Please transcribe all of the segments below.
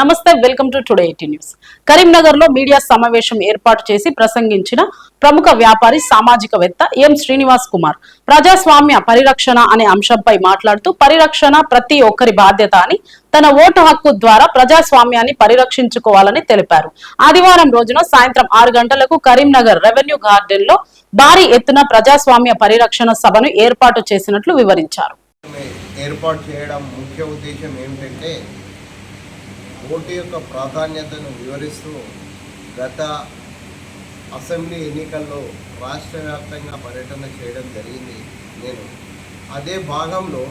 నమస్తే welcome to today eighty news. కరీంనగర్లో media సమావేశం ఏర్పాటు చేసి ప్రసంగించిన ప్రముఖ వ్యాపారి సామాజికవేత్త ఎం శ్రీనివాస్ కుమార్. ప్రజాస్వామ్య పరిరక్షణ అనే అంశంపై మాట్లాడుతూ పరిరక్షణ ప్రతి ఒక్కరి బాధ్యత అని తన ఓటు హక్కు ద్వారా ప్రజాస్వామ్యాన్ని పరిరక్షించుకోవాలని తెలిపారు. ఆదివారం రోజున సాయంత్రం ఆరు గంటలకు కరీంనగర్ రెవెన్యూ గార్డెన్లో భారీ ఎత్తున ప్రజాస్వామ్య పరిరక్షణ సభను ఏర్పాటు చేసినట్లు వివరించారు. ఏర్పాటు చేయడం ముఖ్య ఉద్దేశం ఏమిటంటే ఓటు యొక్క ప్రాధాన్యతను వివరిస్తూ గత అసెంబ్లీ ఎన్నికల్లో రాష్ట్ర వ్యాప్తంగా పర్యటన చేయడం జరిగింది. నేను అదే భాగంలో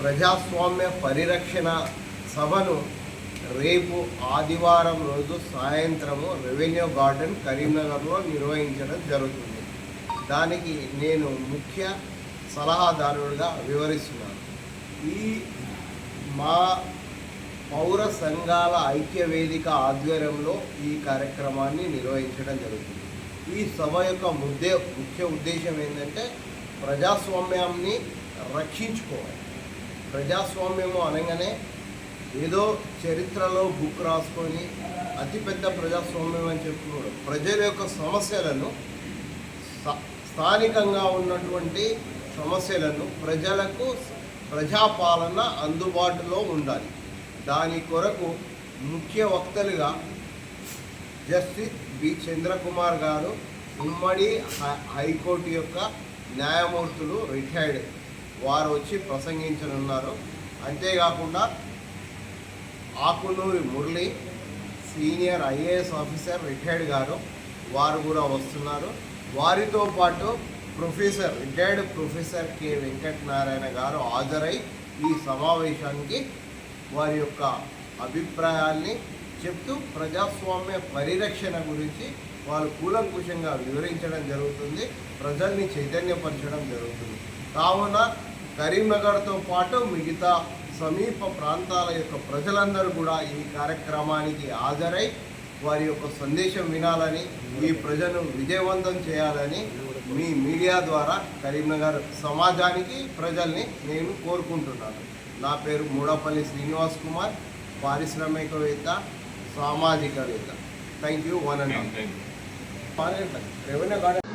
ప్రజాస్వామ్య పరిరక్షణ సభను రేపు ఆదివారం రోజు సాయంత్రము రెవెన్యూ గార్డెన్ కరీంనగర్లో నిర్వహించడం జరుగుతుంది. దానికి నేను ముఖ్య సలహాదారుడిగా వివరిస్తున్నాను. ఈ మా పౌర సంఘాల ఐక్య వేదిక ఆధ్వర్యంలో ఈ కార్యక్రమాన్ని నిర్వహించడం జరుగుతుంది. ఈ సభ యొక్క ముద్దే ముఖ్య ఉద్దేశం ఏంటంటే ప్రజాస్వామ్యాన్ని రక్షించుకోవాలి. ప్రజాస్వామ్యము అనగానే ఏదో చరిత్రలో బుక్ రాసుకొని అతిపెద్ద ప్రజాస్వామ్యం అని చెప్పుకోవడం ప్రజల యొక్క సమస్యలను స్థానికంగా ఉన్నటువంటి సమస్యలను ప్రజలకు ప్రజాపాలన అందుబాటులో ఉండాలి. దాని కొరకు ముఖ్య వక్తలుగా జస్టిస్ బి. చంద్రకుమార్ గారు ఉమ్మడి హై- హైకోర్టు యొక్క న్యాయమూర్తులు రిటైర్డ్. వారు వచ్చి ప్రసంగించనున్నారు. అంతేకాకుండా Akunuri Murali senior IAS officer retired గారు వారు కూడా వస్తున్నారు. వారితో పాటు professor retired professor K. Venkatanarayana గారు హాజరై ఈ సమావేశానికి వారి యొక్క అభిప్రాయాల్ని చెప్తూ ప్రజాస్వామ్య పరిరక్షణ గురించి వాళ్ళు కూలంకుషంగా వివరించడం జరుగుతుంది. ప్రజల్ని చైతన్యపరచడం జరుగుతుంది. కావున కరీంనగర్తో పాటు మిగతా సమీప ప్రాంతాల యొక్క ప్రజలందరూ కూడా ఈ కార్యక్రమానికి హాజరై వారి యొక్క సందేశం వినాలని ఈ ప్రజలను విజయవంతం చేయాలని మీ మీడియా ద్వారా కరీంనగర్ సమాజానికి ప్రజల్ని నేను కోరుకుంటున్నాను. నా పేరు మూడపల్లి శ్రీనివాస్ కుమార్ పారిశ్రామికవేత్త సామాజికవేత్త. Thank you one and all revenue garden